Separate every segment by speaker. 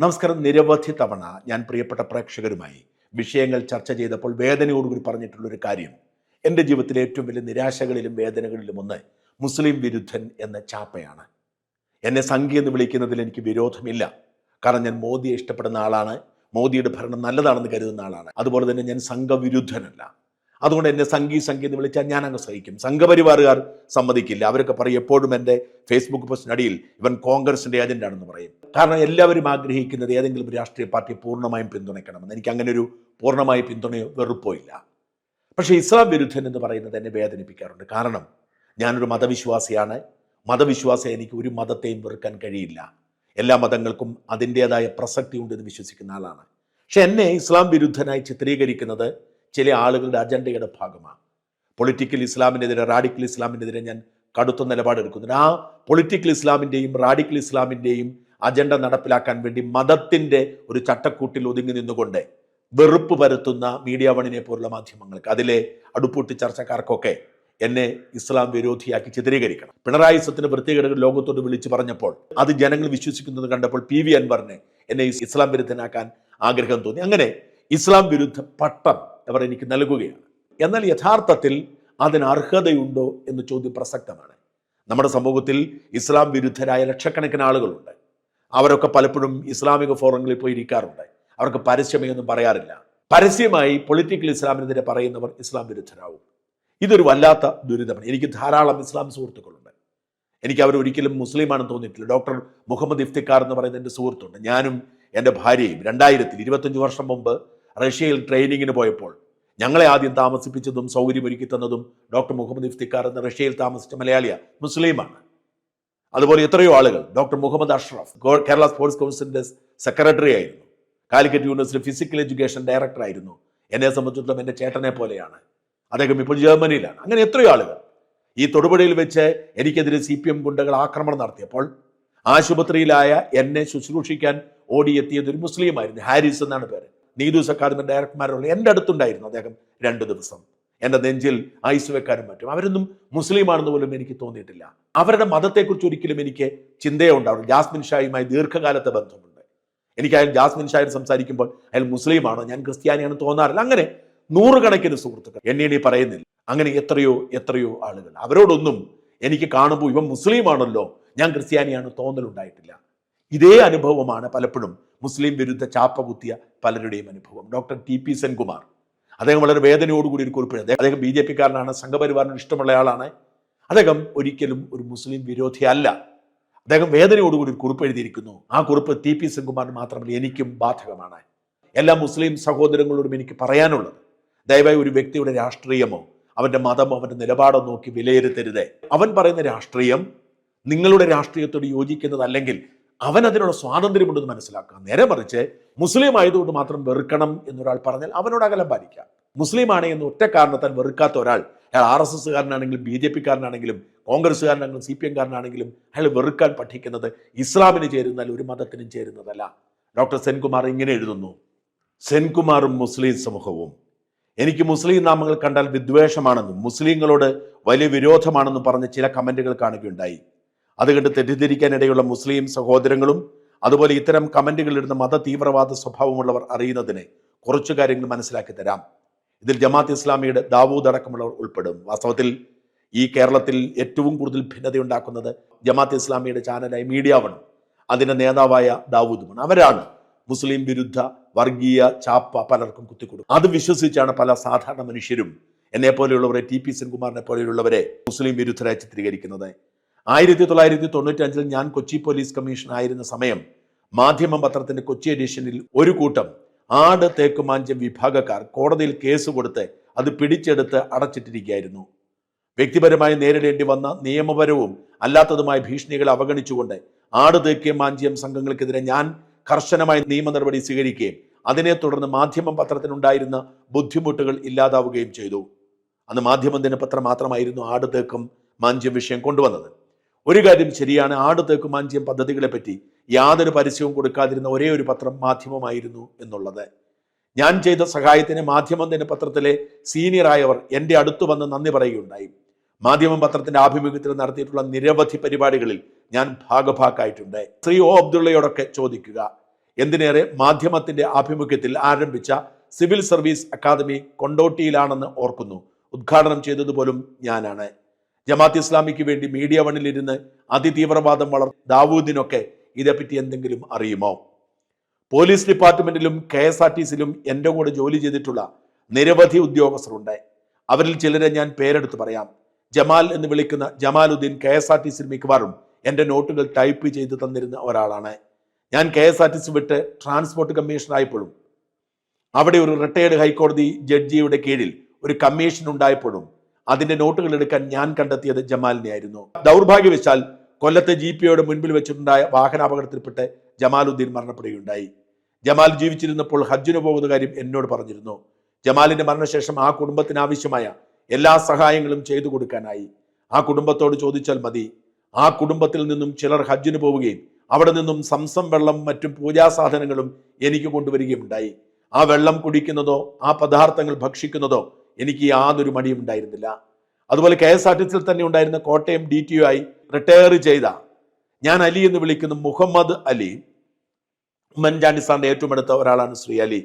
Speaker 1: നമസ്കാരം. നിരവധി തവണ ഞാൻ പ്രിയപ്പെട്ട പ്രേക്ഷകരുമായി വിഷയങ്ങൾ ചർച്ച ചെയ്തപ്പോൾ വേദനയോടുകൂടി പറഞ്ഞിട്ടുള്ളൊരു കാര്യം. എന്റെ ജീവിതത്തിലെ ഏറ്റവും വലിയ നിരാശകളിലും വേദനകളിലും ഒന്ന് മുസ്ലിം വിരുദ്ധൻ എന്ന ചാപ്പയാണ്. എന്നെ സംഘി എന്ന് വിളിക്കുന്നതിൽ എനിക്ക് വിരോധമില്ല. കാരണം ഞാൻ മോദിയെ ഇഷ്ടപ്പെടുന്ന ആളാണ്. മോദിയുടെ ഭരണം നല്ലതാണെന്ന് കരുതുന്ന ആളാണ്. അതുപോലെ തന്നെ ഞാൻ സംഘവിരുദ്ധനല്ല. അതുകൊണ്ട് എന്നെ സംഗീ എന്ന് വിളിച്ചാൽ ഞാൻ അങ്ങ് സഹിക്കും. സംഘപരിവാറുകാർ സമ്മതിക്കില്ല. അവരൊക്കെ പറയും എപ്പോഴും എന്റെ ഫേസ്ബുക്ക് പോസ്റ്റിനടിയിൽ ഇവൻ കോൺഗ്രസിന്റെ ഏജന്റാണെന്ന് പറയും. കാരണം എല്ലാവരും ആഗ്രഹിക്കുന്നത് ഏതെങ്കിലും രാഷ്ട്രീയ പാർട്ടി പൂർണമായും പിന്തുണയ്ക്കണമെന്ന്. എനിക്ക് അങ്ങനെ ഒരു പൂർണമായ പിന്തുണയോ വെറുപ്പോ ഇല്ല പക്ഷേ ഇസ്ലാം വിരുദ്ധൻ എന്ന് പറയുന്നത് എന്നെ വേദനിപ്പിക്കാറുണ്ട്. കാരണം ഞാനൊരു മതവിശ്വാസിയാണ്. മതവിശ്വാസം എനിക്ക് ഒരു മതത്തെയും വെറുക്കാൻ കഴിയില്ല. എല്ലാ മതങ്ങൾക്കും അതിന്റെതായ പ്രസക്തി ഉണ്ടെന്ന് വിശ്വസിക്കുന്ന ആളാണ്. പക്ഷെ എന്നെ ഇസ്ലാം വിരുദ്ധനായി ചിത്രീകരിക്കുന്നത് ചില ആളുകളുടെ അജണ്ടയുടെ ഭാഗമാണ്. പൊളിറ്റിക്കൽ ഇസ്ലാമിനെതിരെ റാഡിക്കൽ ഇസ്ലാമിനെതിരെ ഞാൻ കടുത്ത നിലപാടെടുക്കുന്നുണ്ട് ആ പൊളിറ്റിക്കൽ ഇസ്ലാമിന്റെയും റാഡിക്കൽ ഇസ്ലാമിന്റെയും അജണ്ട നടപ്പിലാക്കാൻ വേണ്ടി മതത്തിന്റെ ഒരു ചട്ടക്കൂട്ടിൽ ഒതുങ്ങി നിന്നുകൊണ്ട് വെറുപ്പ് വരുത്തുന്ന മീഡിയ വണിനെ പോലുള്ള മാധ്യമങ്ങൾക്ക് അതിലെ അടുപ്പൂട്ടി ചർച്ചക്കാർക്കൊക്കെ എന്നെ ഇസ്ലാം വിരോധിയാക്കി ചിത്രീകരിക്കണം. പിണറായി സത്തിന് വൃത്തികേടുകൾ ലോകത്തോട് വിളിച്ചു പറഞ്ഞപ്പോൾ അത് ജനങ്ങൾ വിശ്വസിക്കുന്നത് കണ്ടപ്പോൾ പി വി അൻവറിനെ എന്നെ ഇസ്ലാം വിരുദ്ധനാക്കാൻ ആഗ്രഹം തോന്നി. അങ്ങനെ ഇസ്ലാം വിരുദ്ധ പട്ടം അവർ എനിക്ക് നൽകുകയാണ്. എന്നാൽ യഥാർത്ഥത്തിൽ അതിന് അർഹതയുണ്ടോ എന്ന് ചോദ്യം പ്രസക്തമാണ്. നമ്മുടെ സമൂഹത്തിൽ ഇസ്ലാം വിരുദ്ധരായ ലക്ഷക്കണക്കിന് ആളുകളുണ്ട്. അവരൊക്കെ പലപ്പോഴും ഇസ്ലാമിക ഫോറങ്ങളിൽ പോയി ഇരിക്കാറുണ്ട്. അവർക്ക് പരസ്യമൊന്നും പറയാറില്ല. പരസ്യമായി പൊളിറ്റിക്കൽ ഇസ്ലാമിനെതിരെ പറയുന്നവർ ഇസ്ലാം വിരുദ്ധരാകും ഇതൊരു വല്ലാത്ത ദുരിതമാണ്. എനിക്ക് ധാരാളം ഇസ്ലാം സുഹൃത്തുക്കളുണ്ട്. എനിക്ക് അവർ ഒരിക്കലും മുസ്ലിമാണെന്ന് തോന്നിയിട്ടില്ല. ഡോക്ടർ മുഹമ്മദ് ഇഫ്തിക്കാർ എന്ന് പറയുന്ന എന്റെ സുഹൃത്തുണ്ട്. ഞാനും എന്റെ ഭാര്യയും രണ്ടായിരത്തിൽ ഇരുപത്തഞ്ച് വർഷം മുമ്പ് റഷ്യയിൽ ട്രെയിനിങ്ങിന് പോയപ്പോൾ ഞങ്ങളെ ആദ്യം താമസിപ്പിച്ചതും സൗകര്യമൊരുക്കി തന്നതും ഡോക്ടർ മുഹമ്മദ് ഇഫ്തിക്കാർ എന്ന റഷ്യയിൽ താമസിച്ച മലയാളിയ മുസ്ലിമാണ്. അതുപോലെ എത്രയോ ആളുകൾ ഡോക്ടർ മുഹമ്മദ് അഷ്റഫ് കേരള സ്പോർട്സ് കൗൺസിലിന്റെ സെക്രട്ടറി ആയിരുന്നു. Calicut university physical education director ആയിരുന്നു. എന്നെ സംബന്ധിച്ചിടത്തോളം എന്റെ ചേട്ടനെ പോലെയാണ്. അദ്ദേഹം ഇപ്പോൾ ജർമ്മനിയിലാണ്. അങ്ങനെ എത്രയോ ആളുകൾ. ഈ തൊടുപുഴയിൽ വെച്ച് എനിക്കെതിരെ സി പി എം ഗുണ്ടകൾ ആക്രമണം നടത്തിയപ്പോൾ ആശുപത്രിയിലായ എന്നെ ശുശ്രൂഷിക്കാൻ ഓടിയെത്തിയത് ഒരു മുസ്ലിമായിരുന്നു ഹാരിസ് എന്നാണ് പേര്. നീതൂസ് അക്കാദമി ഡയറക്ടർമാരുള്ള എന്റെ അടുത്തുണ്ടായിരുന്നു അദ്ദേഹം രണ്ട് ദിവസം. എന്റെ നെഞ്ചിൽ ഐസ് വെക്കാനും മറ്റും അവരൊന്നും മുസ്ലിമാണെന്ന് പോലും എനിക്ക് തോന്നിയിട്ടില്ല. അവരുടെ മതത്തെക്കുറിച്ച് ഒരിക്കലും എനിക്ക് ചിന്തയുണ്ടാവും ജാസ്മിൻ ഷായുമായി ദീർഘകാലത്തെ ബന്ധമുണ്ട്. എനിക്ക് അയാൾ ജാസ്മിൻ ഷായിൽ സംസാരിക്കുമ്പോൾ അയാൾ മുസ്ലിമാണോ ഞാൻ ക്രിസ്ത്യാനിയാണ് തോന്നാറില്ല. അങ്ങനെ നൂറുകണക്കിന് സുഹൃത്തുക്കൾ. ഇനി പറയുന്നില്ല. അങ്ങനെ എത്രയോ എത്രയോ ആളുകൾ. അവരോടൊന്നും എനിക്ക് കാണുമ്പോൾ ഇവൻ മുസ്ലിമാണല്ലോ ഞാൻ ക്രിസ്ത്യാനിയാണ് തോന്നലുണ്ടായിട്ടില്ല. ഇതേ അനുഭവമാണ് പലപ്പോഴും മുസ്ലിം വിരുദ്ധ ചാപ്പ കുത്തിയ പലരുടെയും അനുഭവം. Doctor T P Senkumar. അദ്ദേഹം വളരെ വേദനയോടുകൂടി ഒരു കുറിപ്പ് അദ്ദേഹം അദ്ദേഹം ബി ജെ പിക്കാരനാണ് സംഘപരിവാറിന് ഇഷ്ടമുള്ള ആളാണ് അദ്ദേഹം ഒരിക്കലും ഒരു മുസ്ലിം വിരോധി അല്ല. അദ്ദേഹം വേദനയോടുകൂടി ഒരു കുറിപ്പ് എഴുതിയിരിക്കുന്നു. ആ കുറിപ്പ് ടി പി സെൻകുമാറിന് മാത്രമല്ല എനിക്കും ബാധകമാണ്. എല്ലാ മുസ്ലിം സഹോദരങ്ങളോടും എനിക്ക് പറയാനുള്ളത് ദയവായി ഒരു വ്യക്തിയുടെ രാഷ്ട്രീയമോ അവന്റെ മതമോ അവന്റെ നിലപാടോ നോക്കി വിലയിരുത്തരുത്. അവൻ പറയുന്ന രാഷ്ട്രീയം നിങ്ങളുടെ രാഷ്ട്രീയത്തോട് യോജിക്കുന്നതല്ലെങ്കിൽ അവൻ അതിനുള്ള സ്വാതന്ത്ര്യമുണ്ടെന്ന് മനസ്സിലാക്കുക. നേരെ മറിച്ച് മുസ്ലിം ആയതുകൊണ്ട് മാത്രം വെറുക്കണം എന്നൊരാൾ പറഞ്ഞാൽ അവനോട് അകലം പാലിക്കാം. മുസ്ലിം ആണ് എന്ന് ഒറ്റ കാരണത്താൽ വെറുക്കാത്ത ഒരാൾ അയാൾ ആർ എസ് എസ്സുകാരനാണെങ്കിലും ബി ജെ പിക്കാരനാണെങ്കിലും കോൺഗ്രസ്സുകാരനാണെങ്കിലും സി പി എംകാരനാണെങ്കിലും അയാൾ വെറുക്കാൻ പഠിക്കുന്നത് ഇസ്ലാമിന് ചേരുന്നാൽ ഒരു മതത്തിനും ചേരുന്നതല്ല. ഡോക്ടർ സെൻകുമാർ ഇങ്ങനെ എഴുതുന്നു. സെൻകുമാറും മുസ്ലിം സമൂഹവും എനിക്ക് മുസ്ലിം നാമങ്ങൾ കണ്ടാൽ വിദ്വേഷമാണെന്നും മുസ്ലിങ്ങളോട് വലിയ വിരോധമാണെന്നും പറഞ്ഞ് ചില കമന്റുകൾ കാണുകയുണ്ടായി. അത് കണ്ട് തെറ്റിദ്ധരിക്കാനിടയുള്ള മുസ്ലിം സഹോദരങ്ങളും അതുപോലെ ഇത്തരം കമന്റുകൾ ഇടുന്ന മത തീവ്രവാദ സ്വഭാവമുള്ളവർ അറിയുന്നതിന് കുറച്ചു കാര്യങ്ങൾ മനസ്സിലാക്കി തരാം. ഇതിൽ ജമാഅത്ത് ഇസ്ലാമിയുടെ ദാവൂദ് അടക്കമുള്ളവർ ഉൾപ്പെടും. വാസ്തവത്തിൽ ഈ കേരളത്തിൽ ഏറ്റവും കൂടുതൽ ഭിന്നതയുണ്ടാക്കുന്നത് ജമാഅത്ത് ഇസ്ലാമിയുടെ ചാനലായ മീഡിയ വൺ അതിന്റെ നേതാവായ ദാവൂദുമാണ്. അവരാണ് മുസ്ലിം വിരുദ്ധ വർഗീയ ചാപ്പ പലർക്കും കുത്തിക്കൊടുക്കും. അത് വിശ്വസിച്ചാണ് പല സാധാരണ മനുഷ്യരും എന്നെ പോലെയുള്ളവരെ ടി പി സെൻകുമാറിനെ പോലെയുള്ളവരെ മുസ്ലിം വിരുദ്ധരായി ചിത്രീകരിക്കുന്നത്. ആയിരത്തി തൊള്ളായിരത്തി തൊണ്ണൂറ്റി അഞ്ചിൽ ഞാൻ കൊച്ചി പോലീസ് കമ്മീഷൻ ആയിരുന്ന സമയം മാധ്യമ പത്രത്തിന്റെ കൊച്ചി എഡിഷനിൽ ഒരു കൂട്ടം ആട് തേക്കുമാഞ്ചം വിഭാഗക്കാർ കോടതിയിൽ കേസ് കൊടുത്ത് അത് പിടിച്ചെടുത്ത് അടച്ചിട്ടിരിക്കുകയായിരുന്നു. വ്യക്തിപരമായി നേരിടേണ്ടി വന്ന നിയമപരവും അല്ലാത്തതുമായ ഭീഷണികളെ അവഗണിച്ചുകൊണ്ട് ആട് തേക്കിയ മാഞ്ചിയം സംഘങ്ങൾക്കെതിരെ ഞാൻ കർശനമായ നിയമ നടപടി സ്വീകരിക്കുകയും അതിനെ തുടർന്ന് മാധ്യമം പത്രത്തിനുണ്ടായിരുന്ന ബുദ്ധിമുട്ടുകൾ ഇല്ലാതാവുകയും ചെയ്തു. അന്ന് മാധ്യമ ദിനപത്രം മാത്രമായിരുന്നു ആട് തേക്കും മാഞ്ചിയം വിഷയം കൊണ്ടുവന്നത്. ഒരു കാര്യം ശരിയാണ് ആട് തേക്കും മാഞ്ചിയം പദ്ധതികളെ പറ്റി യാതൊരു പരസ്യവും കൊടുക്കാതിരുന്ന ഒരേ ഒരു പത്രം മാധ്യമമായിരുന്നു എന്നുള്ളത്. ഞാൻ ചെയ്ത സഹായത്തിന് മാധ്യമം തന്നെ പത്രത്തിലെ സീനിയറായവർ എന്റെ അടുത്ത് വന്ന് നന്ദി പറയുകയുണ്ടായി. മാധ്യമം പത്രത്തിന്റെ ആഭിമുഖ്യത്തിൽ നടത്തിയിട്ടുള്ള നിരവധി പരിപാടികളിൽ ഞാൻ ഭാഗഭാക്കായിട്ടുണ്ട്. ശ്രീ ഒ അബ്ദുള്ളയോടൊക്കെ ചോദിക്കുക എന്തിനേറെ മാധ്യമത്തിന്റെ ആഭിമുഖ്യത്തിൽ ആരംഭിച്ച സിവിൽ സർവീസ് അക്കാദമി കൊണ്ടോട്ടിയിലാണെന്ന് ഓർക്കുന്നു. ഉദ്ഘാടനം ചെയ്തതുപോലും ഞാനാണ്. ജമാത്ത് ഇസ്ലാമിക്ക് വേണ്ടി മീഡിയ വണ്ണിലിരുന്ന് അതിതീവ്രവാദം വളർ ദാവൂദിനൊക്കെ ഇതേപ്പറ്റി എന്തെങ്കിലും അറിയുമോ? പോലീസ് ഡിപ്പാർട്ട്മെന്റിലും കെ എസ് ആർ ടി സിയിലും എന്റെ കൂടെ ജോലി ചെയ്തിട്ടുള്ള നിരവധി ഉദ്യോഗസ്ഥരുണ്ട്. അവരിൽ ചിലരെ ഞാൻ പേരെടുത്ത് പറയാം. ജമാൽ എന്ന് വിളിക്കുന്ന Jamaluddin K S R T സിയിൽ മിക്കവാറും എന്റെ നോട്ടുകൾ ടൈപ്പ് ചെയ്ത് തന്നിരുന്ന ഒരാളാണ്. ഞാൻ K S R T C വിട്ട് ട്രാൻസ്പോർട്ട് കമ്മീഷണറായപ്പോഴും അവിടെ ഒരു റിട്ടയേർഡ് ഹൈക്കോടതി ജഡ്ജിയുടെ കീഴിൽ ഒരു കമ്മീഷൻ ഉണ്ടായപ്പോഴും അതിന്റെ നോട്ടുകൾ എടുക്കാൻ ഞാൻ കണ്ടെത്തിയത് ജമാലിനെ ആയിരുന്നു. ദൗർഭാഗ്യവശാൽ കൊല്ലത്തെ ജി പിയുടെ മുൻപിൽ വെച്ചിട്ടുണ്ടായ വാഹനാപകടത്തിൽപ്പെട്ട് ജമാലുദ്ദീൻ മരണപ്പെടുകയുണ്ടായി. ജമാൽ ജീവിച്ചിരുന്നപ്പോൾ ഹജ്ജിന് പോകുന്ന കാര്യം എന്നോട് പറഞ്ഞിരുന്നു. ജമാലിന്റെ മരണശേഷം ആ കുടുംബത്തിന് ആവശ്യമായ എല്ലാ സഹായങ്ങളും ചെയ്തു കൊടുക്കാനായി. ആ കുടുംബത്തോട് ചോദിച്ചാൽ മതി. ആ കുടുംബത്തിൽ നിന്നും ചിലർ ഹജ്ജിന് പോവുകയും അവിടെ നിന്നും സംസം വെള്ളം മറ്റും പൂജാസാധനങ്ങളും എനിക്ക് കൊണ്ടുവരികയും ഉണ്ടായി ആ വെള്ളം കുടിക്കുന്നതോ ആ പദാർത്ഥങ്ങൾ ഭക്ഷിക്കുന്നതോ എനിക്ക് യാതൊരു മടിയും ഉണ്ടായിരുന്നില്ല. അതുപോലെ കെ എസ് ആർ ടി സിയിൽ തന്നെ ഉണ്ടായിരുന്ന കോട്ടയം ഡി ടി ആയി റിട്ടയർ ചെയ്ത ഞാൻ അലി എന്ന് വിളിക്കുന്ന മുഹമ്മദ് അലി ഉമ്മൻചാണ്ടി ഏറ്റവും അടുത്ത ഒരാളാണ് ശ്രീ അലി.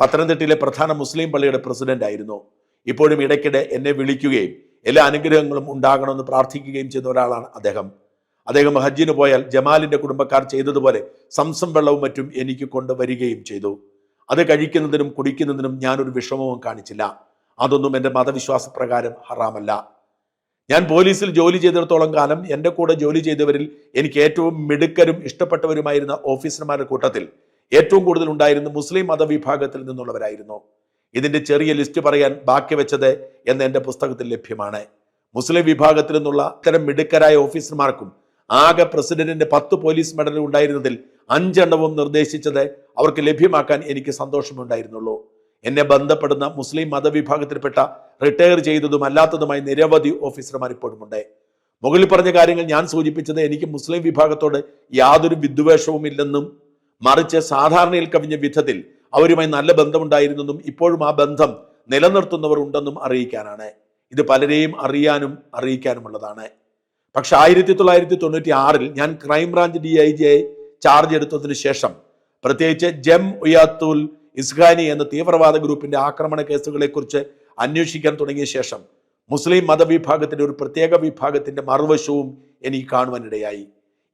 Speaker 1: പത്തനംതിട്ടയിലെ പ്രധാന മുസ്ലിം പള്ളിയുടെ പ്രസിഡന്റ് ആയിരുന്നു. ഇപ്പോഴും ഇടയ്ക്കിടെ എന്നെ വിളിക്കുകയും എല്ലാ അനുഗ്രഹങ്ങളും ഉണ്ടാകണമെന്ന് പ്രാർത്ഥിക്കുകയും ചെയ്ത ഒരാളാണ് അദ്ദേഹം. അദ്ദേഹം ഹജ്ജിന് പോയാൽ ജമാലിന്റെ കുടുംബക്കാർ ചെയ്തതുപോലെ സംസം വെള്ളവും മറ്റും എനിക്ക് കൊണ്ടുവരികയും ചെയ്തു. അത് കഴിക്കുന്നതിനും കുടിക്കുന്നതിനും ഞാനൊരു വിഷമവും കാണിച്ചില്ല. അതൊന്നും എന്റെ മതവിശ്വാസ പ്രകാരം ഹറാമല്ല. ഞാൻ പോലീസിൽ ജോലി ചെയ്തിടത്തോളം കാലം എന്റെ കൂടെ ജോലി ചെയ്തവരിൽ എനിക്ക് ഏറ്റവും മിടുക്കരും ഇഷ്ടപ്പെട്ടവരുമായിരുന്ന ഓഫീസർമാരുടെ കൂട്ടത്തിൽ ഏറ്റവും കൂടുതൽ ഉണ്ടായിരുന്ന മുസ്ലിം മതവിഭാഗത്തിൽ നിന്നുള്ളവരായിരുന്നു. ഇതിന്റെ ചെറിയ ലിസ്റ്റ് പറയാൻ ബാക്കി വെച്ചത് എന്ന് എന്റെ പുസ്തകത്തിൽ ലഭ്യമാണ്. മുസ്ലിം വിഭാഗത്തിൽ നിന്നുള്ള ഇത്തരം മിടുക്കരായ ഓഫീസർമാർക്കും ആകെ പ്രസിഡന്റിന്റെ പത്ത് പോലീസ് മെഡൽ ഉണ്ടായിരുന്നതിൽ അഞ്ചെണ്ണവും നിർദ്ദേശിച്ചത് അവർക്ക് ലഭ്യമാക്കാൻ എനിക്ക് സന്തോഷമുണ്ടായിരുന്നുള്ളൂ. എന്നെ ബന്ധപ്പെടുന്ന മുസ്ലിം മതവിഭാഗത്തിൽപ്പെട്ട റിട്ടയർ ചെയ്തതും അല്ലാത്തതുമായി നിരവധി ഓഫീസർമാർ ഇപ്പോഴും ഉണ്ട്. മുകളിൽ പറഞ്ഞ കാര്യങ്ങൾ ഞാൻ സൂചിപ്പിച്ചത് എനിക്ക് മുസ്ലിം വിഭാഗത്തോട് യാതൊരു വിദ്വേഷവും ഇല്ലെന്നും മറിച്ച് സാധാരണയിൽ കവിഞ്ഞ വിധത്തിൽ അവരുമായി നല്ല ബന്ധമുണ്ടായിരുന്നെന്നും ഇപ്പോഴും ആ ബന്ധം നിലനിർത്തുന്നവർ ഉണ്ടെന്നും അറിയിക്കാനാണ്. ഇത് പലരെയും അറിയാനും അറിയിക്കാനുമുള്ളതാണ്. പക്ഷെ ആയിരത്തി തൊള്ളായിരത്തി തൊണ്ണൂറ്റി ആറിൽ ഞാൻ ക്രൈംബ്രാഞ്ച് ഡി ഐ ജിയെ ചാർജ് എടുത്തതിനു ശേഷം പ്രത്യേകിച്ച് ജം ഉയാത്തുൽ ഇസ്ഖാനി എന്ന തീവ്രവാദ ഗ്രൂപ്പിന്റെ ആക്രമണ കേസുകളെക്കുറിച്ച് അന്വേഷിക്കാൻ തുടങ്ങിയ ശേഷം മുസ്ലിം മതവിഭാഗത്തിന്റെ ഒരു പ്രത്യേക വിഭാഗത്തിന്റെ മറുവശവും എനിക്ക് കാണുവാനിടയായി.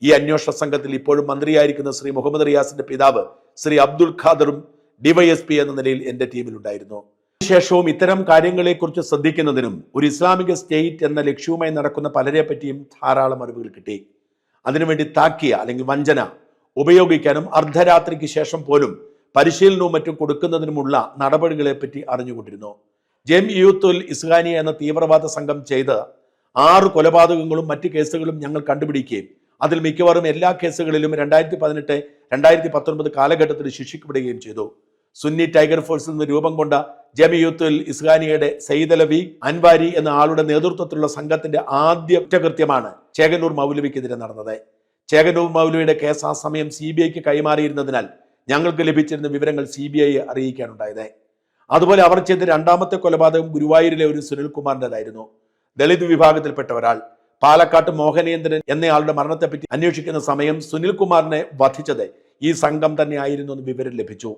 Speaker 1: ഈ അന്വേഷണ സംഘത്തിൽ ഇപ്പോഴും മന്ത്രിയായിരിക്കുന്ന ശ്രീ മുഹമ്മദ് റിയാസിന്റെ പിതാവ് ശ്രീ അബ്ദുൽ ഖാദറും ഡിവൈഎസ്പി എന്ന നിലയിൽ എന്റെ ടീമിലുണ്ടായിരുന്നു. ശേഷവും ഇത്തരം കാര്യങ്ങളെക്കുറിച്ച് ശ്രദ്ധിക്കുന്നതിനും ഒരു ഇസ്ലാമിക സ്റ്റേറ്റ് എന്ന ലക്ഷ്യവുമായി നടക്കുന്ന പലരെ പറ്റിയും ധാരാളം അറിവുകൾ കിട്ടി. അതിനുവേണ്ടി താക്കിയ അല്ലെങ്കിൽ വഞ്ചന ഉപയോഗിക്കാനും അർദ്ധരാത്രിക്ക് ശേഷം പോലും പരിശീലനവും മറ്റും കൊടുക്കുന്നതിനുമുള്ള നടപടികളെ പറ്റി അറിഞ്ഞുകൊണ്ടിരുന്നു. ജെം യൂത്തുൽ ഇസ്ഹാനി എന്ന തീവ്രവാദ സംഘം ചെയ്ത് ആറ് കൊലപാതകങ്ങളും മറ്റ് കേസുകളും ഞങ്ങൾ കണ്ടുപിടിക്കുകയും അതിൽ മിക്കവാറും എല്ലാ കേസുകളിലും രണ്ടായിരത്തി പതിനെട്ട് രണ്ടായിരത്തി പത്തൊൻപത് കാലഘട്ടത്തിൽ ശിക്ഷിക്കപ്പെടുകയും ചെയ്തു. സുന്നി ടൈഗർ ഫോഴ്സിൽ നിന്ന് രൂപം കൊണ്ട ജമിയൂത്തുൽ സയ്യിദ് അലവി അൻവാരി എന്ന ആളുടെ നേതൃത്വത്തിലുള്ള സംഘത്തിന്റെ ആദ്യ കുറ്റകൃത്യമാണ് ചേകനൂർ മൗലവിക്കെതിരെ നടന്നത്. ചേകനൂർ മൗലവിയുടെ കേസ് ആ സമയം സി ബി ഐക്ക് കൈമാറിയിരുന്നതിനാൽ ഞങ്ങൾക്ക് ലഭിച്ചിരുന്ന വിവരങ്ങൾ സി ബി ഐ അറിയിക്കാനുണ്ടായത്. അതുപോലെ അവർ ചെയ്ത രണ്ടാമത്തെ കൊലപാതകം ഗുരുവായൂരിലെ ഒരു സുനിൽകുമാറിന്റെതായിരുന്നു. ദളിത് വിഭാഗത്തിൽപ്പെട്ട ഒരാൾ പാലക്കാട്ട് മോഹനേന്ദ്രൻ എന്നയാളുടെ മരണത്തെപ്പറ്റി അന്വേഷിക്കുന്ന സമയം സുനിൽകുമാറിനെ വധിച്ചത് ഈ സംഘം തന്നെയായിരുന്നു എന്ന് വിവരം ലഭിച്ചു.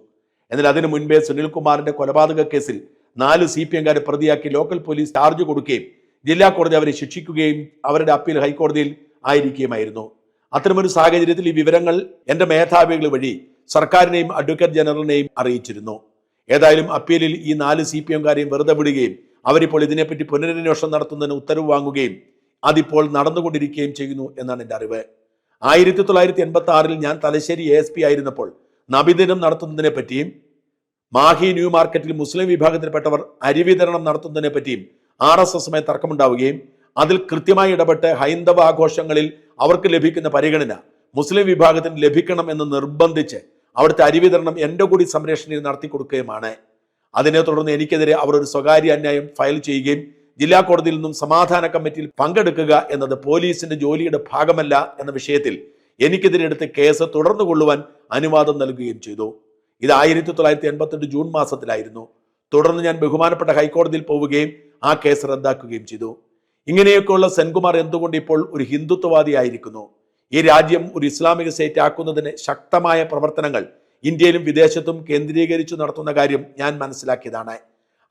Speaker 1: എന്നാൽ അതിനു മുൻപേ സുനിൽകുമാറിന്റെ കൊലപാതക കേസിൽ നാല് സി പി എംകാരെ പ്രതിയാക്കി ലോക്കൽ പോലീസ് ചാർജ് കൊടുക്കുകയും ജില്ലാ കോടതി അവരെ ശിക്ഷിക്കുകയും അവരുടെ അപ്പീൽ ഹൈക്കോടതിയിൽ ആയിരിക്കുകയുമായിരുന്നു. അത്തരമൊരു സാഹചര്യത്തിൽ ഈ വിവരങ്ങൾ എന്റെ മേധാവികൾ വഴി സർക്കാരിനെയും അഡ്വക്കേറ്റ് ജനറലിനെയും അറിയിച്ചിരുന്നു. ഏതായാലും അപ്പീലിൽ ഈ നാല് സി പി എംകാരെയും വെറുതെ വിടുകയും അവരിപ്പോൾ ഇതിനെപ്പറ്റി പുനരന്വേഷണം നടത്തുന്നതിന് ഉത്തരവ് വാങ്ങുകയും അതിപ്പോൾ നടന്നുകൊണ്ടിരിക്കുകയും ചെയ്യുന്നു എന്നാണ് എന്റെ അറിവ്. ആയിരത്തി തൊള്ളായിരത്തി എൺപത്തി ആറിൽ ഞാൻ തലശ്ശേരി എ എസ് പി ആയിരുന്നപ്പോൾ നബിദിനം നടത്തുന്നതിനെ പറ്റിയും മാഹി ന്യൂ മാർക്കറ്റിൽ മുസ്ലിം വിഭാഗത്തിൽപ്പെട്ടവർ അരി വിതരണം നടത്തുന്നതിനെ പറ്റിയും ആർ എസ് എസുമായി തർക്കമുണ്ടാവുകയും അതിൽ കൃത്യമായി ഇടപെട്ട് ഹൈന്ദവ ആഘോഷങ്ങളിൽ അവർക്ക് ലഭിക്കുന്ന പരിഗണന മുസ്ലിം വിഭാഗത്തിന് ലഭിക്കണം എന്ന് നിർബന്ധിച്ച് അവിടുത്തെ അരി വിതരണം എന്റെ കൂടി സംരക്ഷണയിൽ നടത്തി കൊടുക്കുകയുമാണ്. അതിനെ തുടർന്ന് എനിക്കെതിരെ അവർ ഒരു സ്വകാര്യ അന്യായം ഫയൽ ചെയ്യുകയും ജില്ലാ കോടതിയിൽ നിന്നും സമാധാന കമ്മിറ്റിയിൽ പങ്കെടുക്കുക എന്നത് പോലീസിന്റെ ജോലിയുടെ ഭാഗമല്ല എന്ന വിഷയത്തിൽ എനിക്കെതിരെ എടുത്ത കേസ് തുടർന്നു കൊള്ളുവാൻ അനുവാദം നൽകുകയും ചെയ്തു. ഇത് ആയിരത്തി തൊള്ളായിരത്തി എൺപത്തെട്ട് ജൂൺ മാസത്തിലായിരുന്നു. തുടർന്ന് ഞാൻ ബഹുമാനപ്പെട്ട ഹൈക്കോടതിയിൽ പോവുകയും ആ കേസ് റദ്ദാക്കുകയും ചെയ്തു. ഇങ്ങനെയൊക്കെയുള്ള സെൻകുമാർ എന്തുകൊണ്ട് ഇപ്പോൾ ഒരു ഹിന്ദുത്വവാദിയായിരിക്കുന്നു? ഈ രാജ്യം ഒരു ഇസ്ലാമിക സ്റ്റേറ്റ് ആക്കുന്നതിന് ശക്തമായ പ്രവർത്തനങ്ങൾ ഇന്ത്യയിലും വിദേശത്തും കേന്ദ്രീകരിച്ചു നടത്തുന്ന കാര്യം ഞാൻ മനസ്സിലാക്കിയതാണ്.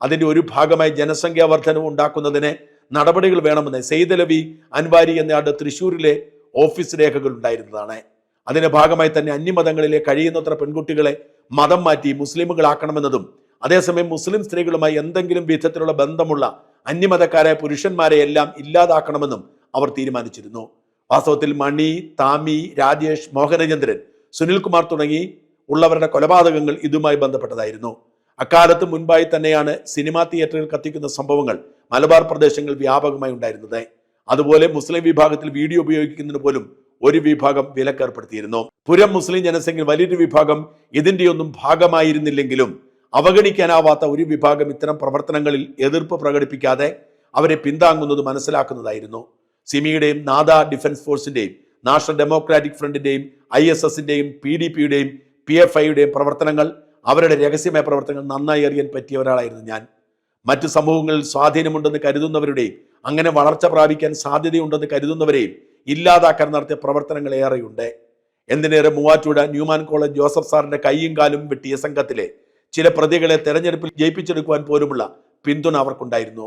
Speaker 1: അതിന്റെ ഒരു ഭാഗമായി ജനസംഖ്യാ വർധനവ് ഉണ്ടാക്കുന്നതിന് നടപടികൾ വേണമെന്ന് സെയ്ദലവി അൻവാരി എന്നയാളുടെ തൃശ്ശൂരിലെ ഓഫീസ് രേഖകൾ ഉണ്ടായിരുന്നതാണ്. അതിന്റെ ഭാഗമായി തന്നെ അന്യമതങ്ങളിലെ കഴിയുന്നത്ര പെൺകുട്ടികളെ മതം മാറ്റി മുസ്ലിമുകളാക്കണമെന്നതും അതേസമയം മുസ്ലിം സ്ത്രീകളുമായി എന്തെങ്കിലും വിധത്തിലുള്ള ബന്ധമുള്ള അന്യമതക്കാരായ പുരുഷന്മാരെ എല്ലാം ഇല്ലാതാക്കണമെന്നും അവർ തീരുമാനിച്ചിരുന്നു. വാസ്തവത്തിൽ മണി താമി രാജേഷ് മോഹനചന്ദ്രൻ സുനിൽകുമാർ തുടങ്ങി ഉള്ളവരുടെ കൊലപാതകങ്ങൾ ഇതുമായി ബന്ധപ്പെട്ടതായിരുന്നു. അക്കാലത്ത് മുൻപായി തന്നെയാണ് സിനിമാ തിയേറ്ററിൽ കത്തിക്കുന്ന സംഭവങ്ങൾ മലബാർ പ്രദേശങ്ങൾ വ്യാപകമായി ഉണ്ടായിരുന്നത്. അതുപോലെ മുസ്ലിം വിഭാഗത്തിൽ വീഡിയോ ഉപയോഗിക്കുന്നതിന് പോലും ഒരു വിഭാഗം വിലക്കേർപ്പെടുത്തിയിരുന്നു. പുരം മുസ്ലിം ജനസംഖ്യയിൽ വലിയൊരു വിഭാഗം ഇതിന്റെയൊന്നും ഭാഗമായിരുന്നില്ലെങ്കിലും അവഗണിക്കാനാവാത്ത ഒരു വിഭാഗം ഇത്തരം പ്രവർത്തനങ്ങളിൽ എതിർപ്പ് പ്രകടിപ്പിക്കാതെ അവരെ പിന്താങ്ങുന്നത് മനസ്സിലാക്കുന്നതായിരുന്നു. സിമിയുടെയും നാദ ഡിഫൻസ് ഫോഴ്സിന്റെയും നാഷണൽ ഡെമോക്രാറ്റിക് ഫ്രണ്ടിന്റെയും ഐ എസ് എസിന്റെയും പി ഡി പിയുടെയും പി എഫ് ഐയുടെയും പ്രവർത്തനങ്ങൾ അവരുടെ രഹസ്യമായ പ്രവർത്തനങ്ങൾ നന്നായി അറിയാൻ പറ്റിയ ഒരാളായിരുന്നു ഞാൻ. മറ്റു സമൂഹങ്ങളിൽ സ്വാധീനമുണ്ടെന്ന് കരുതുന്നവരുടെയും അങ്ങനെ വളർച്ച പ്രാപിക്കാൻ സാധ്യതയുണ്ടെന്ന് കരുതുന്നവരെയും ഇല്ലാതാക്കാൻ നടത്തിയ പ്രവർത്തനങ്ങൾ ഏറെയുണ്ട്. എന്തിനേറെ മൂവാറ്റുപുഴ ന്യൂമാൻ കോളേജ് ജോസഫ് സാറിന്റെ കൈയും കാലും വെട്ടിയ സംഘത്തിലെ ചില പ്രതികളെ തെരഞ്ഞെടുപ്പിൽ ജയിപ്പിച്ചെടുക്കുവാൻ പോലുമുള്ള പിന്തുണ അവർക്കുണ്ടായിരുന്നു.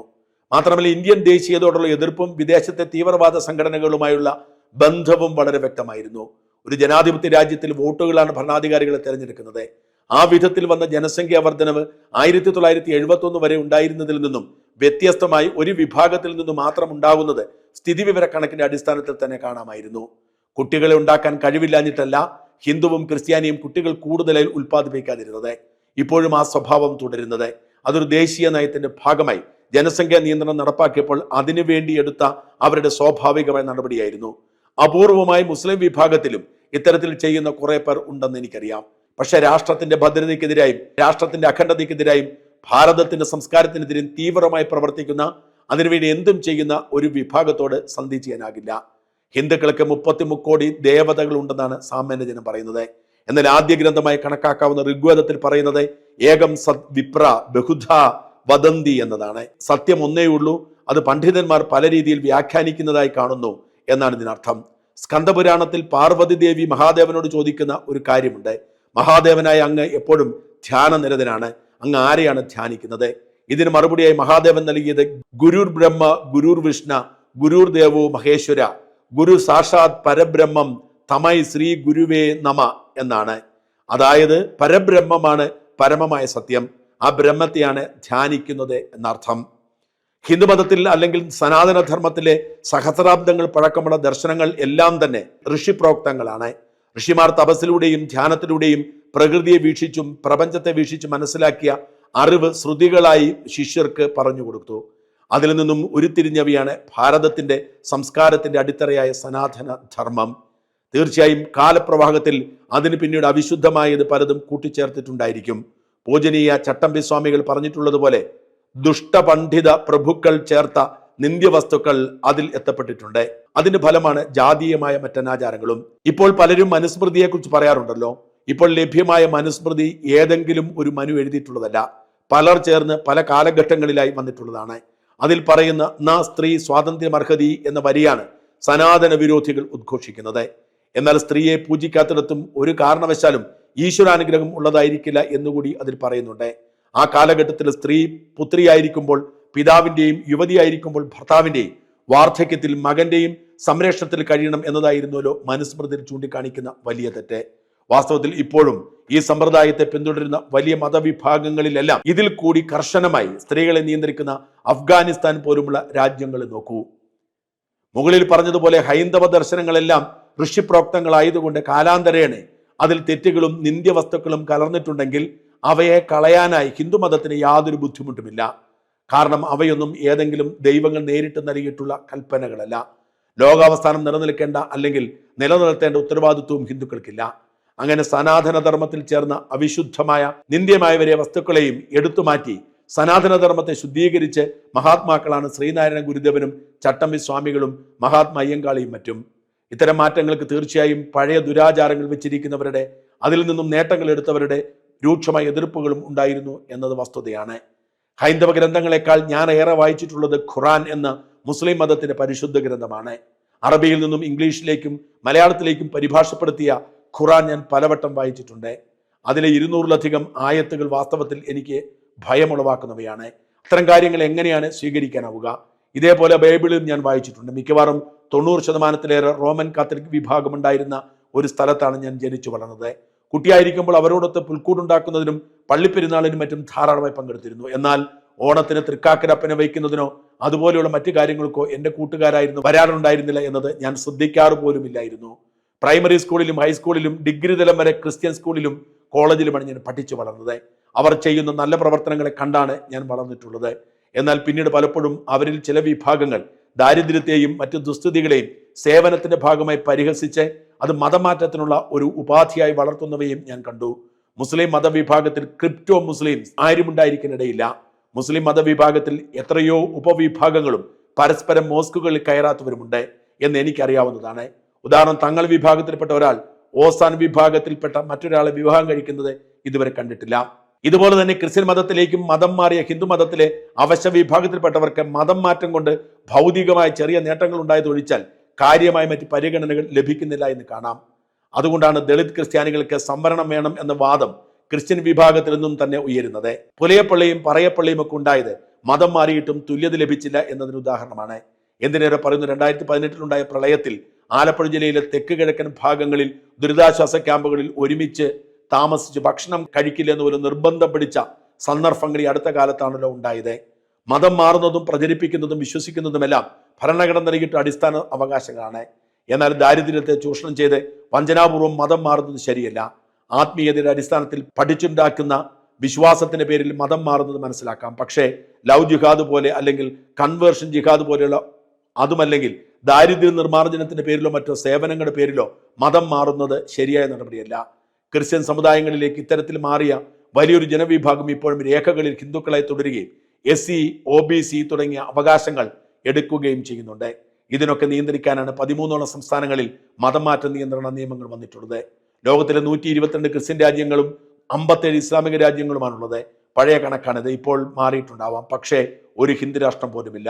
Speaker 1: മാത്രമല്ല ഇന്ത്യൻ ദേശീയതയോടുള്ള എതിർപ്പും വിദേശത്തെ തീവ്രവാദ സംഘടനകളുമായുള്ള ബന്ധവും വളരെ വ്യക്തമായിരുന്നു. ഒരു ജനാധിപത്യ രാജ്യത്തിൽ വോട്ടുകളാണ് ഭരണാധികാരികളെ തെരഞ്ഞെടുക്കുന്നത്. ആ വിധത്തിൽ വന്ന ജനസംഖ്യാ വർധനവ് ആയിരത്തി തൊള്ളായിരത്തി എഴുപത്തി ഒന്ന് വരെ ഉണ്ടായിരുന്നതിൽ നിന്നും വ്യത്യസ്തമായി ഒരു വിഭാഗത്തിൽ നിന്നും മാത്രം ഉണ്ടാകുന്നത് സ്ഥിതിവിവര കണക്കിന്റെ അടിസ്ഥാനത്തിൽ തന്നെ കാണാമായിരുന്നു. കുട്ടികളെ ഉണ്ടാക്കാൻ കഴിവില്ലാഞ്ഞിട്ടല്ല ഹിന്ദുവും ക്രിസ്ത്യാനിയും കുട്ടികൾ കൂടുതലായി ഉൽപ്പാദിപ്പിക്കാതിരുന്നത്. ഇപ്പോഴും ആ സ്വഭാവം തുടരുന്നത്. അതൊരു ദേശീയ നയത്തിന്റെ ഭാഗമായി ജനസംഖ്യാ നിയന്ത്രണം നടപ്പാക്കിയപ്പോൾ അതിനു വേണ്ടി എടുത്ത അവരുടെ സ്വാഭാവികമായ നടപടിയായിരുന്നു. അപൂർവമായി മുസ്ലിം വിഭാഗത്തിലും ഇത്തരത്തിൽ ചെയ്യുന്ന കുറെ പേർ ഉണ്ടെന്ന് എനിക്കറിയാം. പക്ഷെ രാഷ്ട്രത്തിന്റെ ഭദ്രതയ്ക്കെതിരായും രാഷ്ട്രത്തിന്റെ അഖണ്ഡതയ്ക്കെതിരായും ഭാരതത്തിന്റെ സംസ്കാരത്തിനെതിരെയും തീവ്രമായി പ്രവർത്തിക്കുന്ന അതിനുവേണ്ടി എന്തും ചെയ്യുന്ന ഒരു വിഭാഗത്തോട് സന്ധി ചെയ്യാനാകില്ല ഹിന്ദുക്കൾക്ക് മുപ്പത്തി മുക്കോടി ദേവതകൾ ഉണ്ടെന്നാണ് സാമാന്യ ജനം പറയുന്നത്. എന്നാൽ ആദ്യ ഗ്രന്ഥമായി കണക്കാക്കാവുന്ന ഋഗ്വേദത്തിൽ പറയുന്നത് ഏകം സദ് വിപ്ര ബഹുധ വദന്തി എന്നതാണ്. സത്യം ഒന്നേ ഉള്ളൂ. അത് പണ്ഡിതന്മാർ പല രീതിയിൽ വ്യാഖ്യാനിക്കുന്നതായി കാണുന്നു എന്നാണ് ഇതിനർത്ഥം. സ്കന്ദപുരാണത്തിൽ പാർവതി ദേവി മഹാദേവനോട് ചോദിക്കുന്ന ഒരു കാര്യമുണ്ട്. മഹാദേവനായ അങ്ങ് എപ്പോഴും ധ്യാനനിരതനാണ് അങ്ങ് ആരെയാണ് ധ്യാനിക്കുന്നത്? ഇതിന് മറുപടിയായി മഹാദേവൻ നൽകിയത് ഗുരുർ ബ്രഹ്മ ഗുരുർ വിഷ്ണ ഗുരുർ ദേവോ മഹേശ്വര ഗുരു സാക്ഷാത് പരബ്രഹ്മം തമൈ ശ്രീ ഗുരുവേ നമ എന്നാണ്. അതായത് പരബ്രഹ്മമാണ് പരമമായ സത്യം. ആ ബ്രഹ്മത്തെയാണ് ധ്യാനിക്കുന്നത് എന്നർത്ഥം. ഹിന്ദുമതത്തിൽ അല്ലെങ്കിൽ സനാതനധർമ്മത്തിലെ സഹസ്രാബ്ദങ്ങൾ പഴക്കമുള്ള ദർശനങ്ങൾ എല്ലാം തന്നെ ഋഷിപ്രോക്തങ്ങളാണ്. ഋഷിമാർ തപസ്സിലൂടെയും ധ്യാനത്തിലൂടെയും പ്രകൃതിയെ വീക്ഷിച്ചും പ്രപഞ്ചത്തെ വീക്ഷിച്ചും മനസ്സിലാക്കിയ അറിവ് ശ്രുതികളായി ശിഷ്യർക്ക് പറഞ്ഞു കൊടുത്തു. അതിൽ നിന്നും ഉരുത്തിരിഞ്ഞവയാണ് ഭാരതത്തിന്റെ സംസ്കാരത്തിന്റെ അടിത്തറയായ സനാതന ധർമ്മം തീർച്ചയായും കാലപ്രവാഹത്തിൽ അതിന് പിന്നീട് അവിശുദ്ധമായത് പലതും കൂട്ടിച്ചേർത്തിട്ടുണ്ടായിരിക്കും. പൂജനീയ ചട്ടമ്പി സ്വാമികൾ പറഞ്ഞിട്ടുള്ളതുപോലെ ദുഷ്ടപണ്ഡിത പ്രഭുക്കൾ ചേർത്ത നിന്ദ്യവസ്തുക്കൾ അതിൽ എത്തപ്പെട്ടിട്ടുണ്ട്. അതിന്റെ ഫലമാണ് ജാതീയമായ മറ്റനാചാരങ്ങളും. ഇപ്പോൾ പലരും മനുസ്മൃതിയെക്കുറിച്ച് പറയാറുണ്ടല്ലോ. ഇപ്പോൾ ലഭ്യമായ മനുസ്മൃതി ഏതെങ്കിലും ഒരു മനു എഴുതിയിട്ടുള്ളതല്ല. പലർ ചേർന്ന് പല കാലഘട്ടങ്ങളിലായി വന്നിട്ടുള്ളതാണ്. അതിൽ പറയുന്ന ന സ്ത്രീ സ്വാതന്ത്ര്യമർഹതി എന്ന വരിയാണ് സനാതന വിരോധികൾ ഉദ്ഘോഷിക്കുന്നത്. എന്നാൽ സ്ത്രീയെ പൂജിക്കാത്തിടത്തും ഒരു കാരണവശാലും ഈശ്വരാനുഗ്രഹം ഉള്ളതായിരിക്കില്ല എന്നുകൂടി അതിൽ പറയുന്നുണ്ട്. ആ കാലഘട്ടത്തിൽ സ്ത്രീ പുത്രിയായിരിക്കുമ്പോൾ പിതാവിന്റെയും യുവതിയായിരിക്കുമ്പോൾ ഭർത്താവിന്റെയും വാർദ്ധക്യത്തിൽ മകന്റെയും സംരക്ഷണത്തിൽ കഴിയണം എന്നതായിരുന്നല്ലോ മനുസ്മൃതിയിൽ ചൂണ്ടിക്കാണിക്കുന്ന വലിയ തെറ്റ്. വാസ്തവത്തിൽ ഇപ്പോഴും ഈ സമ്പ്രദായത്തെ പിന്തുടരുന്ന വലിയ മതവിഭാഗങ്ങളിലെല്ലാം ഇതിൽ കൂടി കർശനമായി സ്ത്രീകളെ നിയന്ത്രിക്കുന്ന അഫ്ഗാനിസ്ഥാൻ പോലുമുള്ള രാജ്യങ്ങൾ നോക്കൂ. മുകളിൽ പറഞ്ഞതുപോലെ ഹൈന്ദവ ദർശനങ്ങളെല്ലാം ഋഷിപ്രോക്തങ്ങളായതുകൊണ്ട് കാലാന്തരേണ അതിൽ തെറ്റുകളും നിന്ദ്യ വസ്തുക്കളും കലർന്നിട്ടുണ്ടെങ്കിൽ അവയെ കളയാനായി ഹിന്ദുമതത്തിന് യാതൊരു ബുദ്ധിമുട്ടുമില്ല. കാരണം അവയൊന്നും ഏതെങ്കിലും ദൈവങ്ങൾ നേരിട്ട് നൽകിയിട്ടുള്ള കൽപ്പനകളല്ല. ലോകാവസ്ഥാനം നിലനിൽക്കേണ്ട അല്ലെങ്കിൽ നിലനിർത്തേണ്ട ഉത്തരവാദിത്വവും ഹിന്ദുക്കൾക്കില്ല. അങ്ങനെ സനാതനധർമ്മത്തിൽ ചേർന്ന അവിശുദ്ധമായ നിന്ദ്യമായവരെ വസ്തുക്കളെയും എടുത്തുമാറ്റി സനാതനധർമ്മത്തെ ശുദ്ധീകരിച്ച് മഹാത്മാക്കളാണ് ശ്രീനാരായണ ഗുരുദേവനും ചട്ടമ്പി സ്വാമികളും മഹാത്മാ അയ്യങ്കാളിയും മറ്റും. ഇത്തരം മാറ്റങ്ങൾക്ക് തീർച്ചയായും പഴയ ദുരാചാരങ്ങൾ വെച്ചിരിക്കുന്നവരുടെ അതിൽ നിന്നും നേട്ടങ്ങൾ എടുത്തവരുടെ രൂക്ഷമായ എതിർപ്പുകളും ഉണ്ടായിരുന്നു എന്നത് വസ്തുതയാണ്. ഹൈന്ദവ ഗ്രന്ഥങ്ങളെക്കാൾ ഞാൻ ഏറെ വായിച്ചിട്ടുള്ളത് ഖുറാൻ എന്ന മുസ്ലിം മതത്തിന്റെ പരിശുദ്ധ ഗ്രന്ഥമാണ്. അറബിയിൽ നിന്നും ഇംഗ്ലീഷിലേക്കും മലയാളത്തിലേക്കും പരിഭാഷപ്പെടുത്തിയ ഖുറാൻ ഞാൻ പലവട്ടം വായിച്ചിട്ടുണ്ട്. അതിലെ ഇരുന്നൂറിലധികം ആയത്തുകൾ വാസ്തവത്തിൽ എനിക്ക് ഭയമുളവാക്കുന്നവയാണ് അത്തരം കാര്യങ്ങൾ എങ്ങനെയാണ് സ്വീകരിക്കാനാവുക? ഇതേപോലെ ബൈബിളിൽ ഞാൻ വായിച്ചിട്ടുണ്ട്. മിക്കവാറും തൊണ്ണൂറ് ശതമാനത്തിലേറെ റോമൻ കാത്തലിക് വിഭാഗമുണ്ടായിരുന്ന ഒരു സ്ഥലത്താണ് ഞാൻ ജനിച്ചു വളർന്നത്. കുട്ടിയായിരിക്കുമ്പോൾ അവരോടൊത്ത് പുൽക്കൂടുണ്ടാക്കുന്നതിനും പള്ളിപ്പെരുന്നാളിനും മറ്റും ധാരാളമായി പങ്കെടുത്തിരുന്നു. എന്നാൽ ഓണത്തിന് തൃക്കാക്കരപ്പനെ വയ്ക്കുന്നതിനോ അതുപോലെയുള്ള മറ്റു കാര്യങ്ങൾക്കോ എന്റെ കൂട്ടുകാരായിരുന്നു വരാറുണ്ടായിരുന്നില്ല എന്നത് ഞാൻ ശ്രദ്ധിക്കാറ് പോലുമില്ലായിരുന്നു. പ്രൈമറി സ്കൂളിലും ഹൈസ്കൂളിലും ഡിഗ്രി തലം വരെ ക്രിസ്ത്യൻ സ്കൂളിലും കോളേജിലുമാണ് ഞാൻ പഠിച്ചു വളർന്നത്. അവർ ചെയ്യുന്ന നല്ല പ്രവർത്തനങ്ങളെ കണ്ടാണ് ഞാൻ വളർന്നിട്ടുള്ളത്. എന്നാൽ പിന്നീട് പലപ്പോഴും അവരിൽ ചില വിഭാഗങ്ങൾ ദാരിദ്ര്യത്തെയും മറ്റ് ദുസ്ഥിതികളെയും സേവനത്തിന്റെ ഭാഗമായി പരിഹസിച്ച് അത് മതമാറ്റത്തിനുള്ള ഒരു ഉപാധിയായി വളർത്തുന്നവയും ഞാൻ കണ്ടു. മുസ്ലിം മതവിഭാഗത്തിൽ ക്രിപ്റ്റോ മുസ്ലിംസ് ആരുമുണ്ടായിരിക്കാനിടയില്ല മുസ്ലിം മതവിഭാഗത്തിൽ എത്രയോ ഉപവിഭാഗങ്ങളും പരസ്പരം മോസ്കുകളിൽ കയറാത്തവരുമുണ്ട് എന്ന് എനിക്കറിയാവുന്നതാണ്. ഉദാഹരണം തങ്ങൾ വിഭാഗത്തിൽപ്പെട്ട ഒരാൾ ഓസാൻ വിഭാഗത്തിൽപ്പെട്ട മറ്റൊരാളെ വിവാഹം കഴിക്കുന്നത് ഇതുവരെ കണ്ടിട്ടില്ല. ഇതുപോലെ തന്നെ ക്രിസ്ത്യൻ മതത്തിലേക്കും മതം മാറിയ ഹിന്ദു മതത്തിലെ അവശ വിഭാഗത്തിൽപ്പെട്ടവർക്ക് മതം മാറ്റം കൊണ്ട് ഭൗതികമായ ചെറിയ നേട്ടങ്ങൾ ഉണ്ടായതൊഴിച്ചാൽ കാര്യമായ മറ്റ് പരിഗണനകൾ ലഭിക്കുന്നില്ല എന്ന് കാണാം. അതുകൊണ്ടാണ് ദളിത് ക്രിസ്ത്യാനികൾക്ക് സംവരണം വേണം എന്ന വാദം ക്രിസ്ത്യൻ വിഭാഗത്തിൽ നിന്നും തന്നെ ഉയരുന്നത്. പുലയപ്പള്ളിയും പറയപ്പള്ളിയും ഒക്കെ ഉണ്ടായത് മതം മാറിയിട്ടും തുല്യത ലഭിച്ചില്ല എന്നതിന് ഉദാഹരണമാണ്. എന്തിനേറെ പറയുന്നു? രണ്ടായിരത്തി പതിനെട്ടിലുണ്ടായ പ്രളയത്തിൽ ആലപ്പുഴ ജില്ലയിലെ തെക്ക് കിഴക്കൻ ഭാഗങ്ങളിൽ ദുരിതാശ്വാസ ക്യാമ്പുകളിൽ ഒരുമിച്ച് താമസിച്ച് ഭക്ഷണം കഴിക്കില്ലെന്ന് ഒരു നിർബന്ധം പിടിച്ച സന്ദർഭങ്ങൾ ഈ അടുത്ത കാലത്താണല്ലോ ഉണ്ടായത്. മതം മാറുന്നതും പ്രചരിപ്പിക്കുന്നതും വിശ്വസിക്കുന്നതുമെല്ലാം ഭരണഘടന നൽകിയിട്ട് അടിസ്ഥാന അവകാശങ്ങളാണ്. എന്നാൽ ദാരിദ്ര്യത്തെ ചൂഷണം ചെയ്ത് വഞ്ചനാപൂർവം മതം മാറുന്നത് ശരിയല്ല. ആത്മീയതയുടെ അടിസ്ഥാനത്തിൽ പഠിച്ചുണ്ടാക്കുന്ന വിശ്വാസത്തിന്റെ പേരിൽ മതം മാറുന്നത് മനസ്സിലാക്കാം. പക്ഷേ ലവ് ജിഹാദ് പോലെ അല്ലെങ്കിൽ കൺവേർഷൻ ജിഹാദ് പോലെയുള്ള അതുമല്ലെങ്കിൽ ദാരിദ്ര്യ നിർമ്മാർജനത്തിന്റെ പേരിലോ മറ്റോ സേവനങ്ങളുടെ പേരിലോ മതം മാറുന്നത് ശരിയായ നടപടിയല്ല. ക്രിസ്ത്യൻ സമുദായങ്ങളിലേക്ക് ഇത്തരത്തിൽ മാറിയ വലിയൊരു ജനവിഭാഗം ഇപ്പോഴും രേഖകളിൽ ഹിന്ദുക്കളെ തുടരുകയും S C O B C തുടങ്ങിയ അവകാശങ്ങൾ എടുക്കുകയും ചെയ്യുന്നുണ്ട്. ഇതിനൊക്കെ നിയന്ത്രിക്കാനാണ് പതിമൂന്നോളം സംസ്ഥാനങ്ങളിൽ മതമാറ്റ നിയന്ത്രണ നിയമങ്ങൾ വന്നിട്ടുള്ളത്. ലോകത്തിലെ നൂറ്റി ഇരുപത്തിരണ്ട് ക്രിസ്ത്യൻ രാജ്യങ്ങളും അമ്പത്തേഴ് ഇസ്ലാമിക രാജ്യങ്ങളുമാണുള്ളത്. പഴയ കണക്കാണിത്. ഇപ്പോൾ മാറിയിട്ടുണ്ടാവാം. പക്ഷേ ഒരു ഹിന്ദു രാഷ്ട്രം പോലുമില്ല.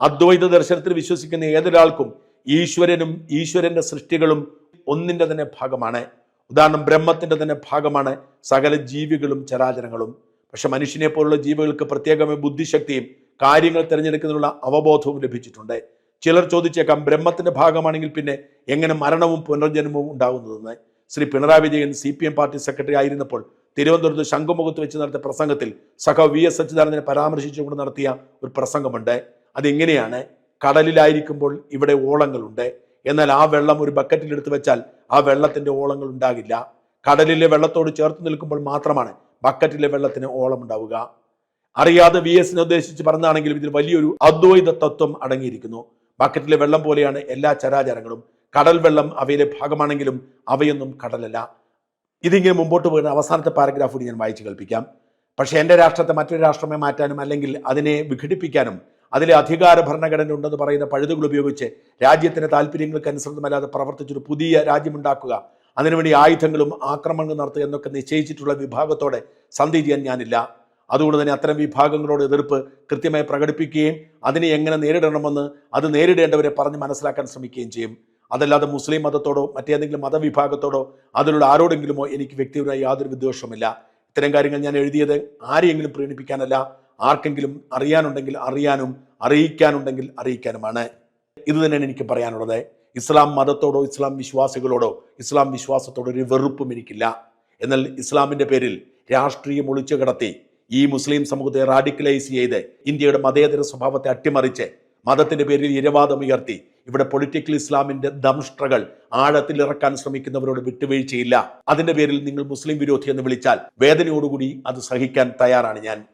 Speaker 1: അദ്വൈത ദർശനത്തിൽ വിശ്വസിക്കുന്ന ഏതൊരാൾക്കും ഈശ്വരനും ഈശ്വരന്റെ സൃഷ്ടികളും ഒന്നിന്റെ തന്നെ ഭാഗമാണ്. ഉദാഹരണം ബ്രഹ്മത്തിന്റെ തന്നെ ഭാഗമാണ് സകല ജീവികളും ചരാചരങ്ങളും. പക്ഷെ മനുഷ്യനെ പോലുള്ള ജീവികൾക്ക് പ്രത്യേകമായ ബുദ്ധിശക്തിയും കാര്യങ്ങൾ തിരഞ്ഞെടുക്കുന്നതിനുള്ള അവബോധവും ലഭിച്ചിട്ടുണ്ട്. ചിലർ ചോദിച്ചേക്കാം ബ്രഹ്മത്തിന്റെ ഭാഗമാണെങ്കിൽ പിന്നെ എങ്ങനെ മരണവും പുനർജന്മവും ഉണ്ടാകുന്നതെന്ന്? Shri Pinarayi Vijayan C P M party secretary ആയിരുന്നപ്പോൾ തിരുവനന്തപുരത്ത് ശംഖുമുഖത്ത് വെച്ച് നടത്തിയ പ്രസംഗത്തിൽ സഹ വി എസ് അച്യുതാനന്ദനെ പരാമർശിച്ചുകൊണ്ട് നടത്തിയ ഒരു പ്രസംഗമുണ്ട്. അതെങ്ങനെയാണ്? കടലിലായിരിക്കുമ്പോൾ ഇവിടെ ഓളങ്ങളുണ്ട്. എന്നാൽ ആ വെള്ളം ഒരു ബക്കറ്റിൽ എടുത്തു വെച്ചാൽ ആ വെള്ളത്തിന്റെ ഓളങ്ങൾ ഉണ്ടാകില്ല. കടലിലെ വെള്ളത്തോട് ചേർത്ത് നിൽക്കുമ്പോൾ മാത്രമാണ് ബക്കറ്റിലെ വെള്ളത്തിന് ഓളം ഉണ്ടാവുക. അറിയാതെ വി എസിനെ ഉദ്ദേശിച്ച് പറഞ്ഞാണെങ്കിലും ഇതിൽ വലിയൊരു അദ്വൈത തത്വം അടങ്ങിയിരിക്കുന്നു. ബക്കറ്റിലെ വെള്ളം പോലെയാണ് എല്ലാ ചരാചരങ്ങളും. കടൽ വെള്ളം അവയിലെ ഭാഗമാണെങ്കിലും അവയൊന്നും കടലല്ല. ഇതിങ്ങനെ മുമ്പോട്ട് പോകുന്ന അവസാനത്തെ പാരഗ്രാഫ് കൂടി ഞാൻ വായിച്ചു കേൾപ്പിക്കാം. പക്ഷേ എന്റെ രാഷ്ട്രത്തെ മറ്റൊരു രാഷ്ട്രമായി മാറ്റാനും അല്ലെങ്കിൽ അതിനെ വിഘടിപ്പിക്കാനും അതിലെ അധികാര ഭരണഘടന ഉണ്ടെന്ന് പറയുന്ന പഴുതുകൾ ഉപയോഗിച്ച് രാജ്യത്തിന്റെ താല്പര്യങ്ങൾക്ക് അനുസൃതമല്ലാതെ പ്രവർത്തിച്ചൊരു പുതിയ രാജ്യമുണ്ടാക്കുക. അതിനുവേണ്ടി ആയുധങ്ങളും ആക്രമണങ്ങളും നടത്തുക എന്നൊക്കെ നിശ്ചയിച്ചിട്ടുള്ള വിഭാഗത്തോടെ സന്ധി ചെയ്യാൻ ഞാനില്ല. അതുകൊണ്ട് തന്നെ അത്തരം വിഭാഗങ്ങളോട് എതിർപ്പ് കൃത്യമായി പ്രകടിപ്പിക്കുകയും അതിനെ എങ്ങനെ നേരിടണമെന്ന് അത് നേരിടേണ്ടവരെ പറഞ്ഞ് മനസ്സിലാക്കാൻ ശ്രമിക്കുകയും ചെയ്യും. അതല്ലാതെ മുസ്ലിം മതത്തോടോ മറ്റേതെങ്കിലും മതവിഭാഗത്തോടോ അതിലുള്ള ആരോടെങ്കിലുമോ എനിക്ക് വ്യക്തിപരമായി യാതൊരു വിദ്വേഷവുമില്ല. ഇത്തരം കാര്യങ്ങൾ ഞാൻ എഴുതിയത് ആരെയെങ്കിലും പ്രീണിപ്പിക്കാനല്ല. ആർക്കെങ്കിലും അറിയാനുണ്ടെങ്കിൽ അറിയാനും അറിയിക്കാനുണ്ടെങ്കിൽ അറിയിക്കാനുമാണ്. ഇത് തന്നെയാണ് എനിക്ക് പറയാനുള്ളത്. ഇസ്ലാം മതത്തോടോ ഇസ്ലാം വിശ്വാസികളോടോ ഇസ്ലാം വിശ്വാസത്തോടോ ഒരു വെറുപ്പും എനിക്കില്ല. എന്നാൽ ഇസ്ലാമിന്റെ പേരിൽ രാഷ്ട്രീയം ഒളിച്ചു കിടത്തി ഈ മുസ്ലിം സമൂഹത്തെ റാഡിക്കലൈസ് ചെയ്ത് ഇന്ത്യയുടെ മതേതര സ്വഭാവത്തെ അട്ടിമറിച്ച് മതത്തിന്റെ പേരിൽ ഇരവാദം ഉയർത്തി ഇവിടെ പൊളിറ്റിക്കൽ ഇസ്ലാമിന്റെ ദംഷ്ട്രകൾ ആഴത്തിൽ ഇറക്കാൻ ശ്രമിക്കുന്നവരോട് വിട്ടുവീഴ്ചയില്ല. അതിന്റെ പേരിൽ നിങ്ങൾ മുസ്ലിം വിരോധി എന്ന് വിളിച്ചാൽ വേദനയോടുകൂടി അത് സഹിക്കാൻ തയ്യാറാണ് ഞാൻ.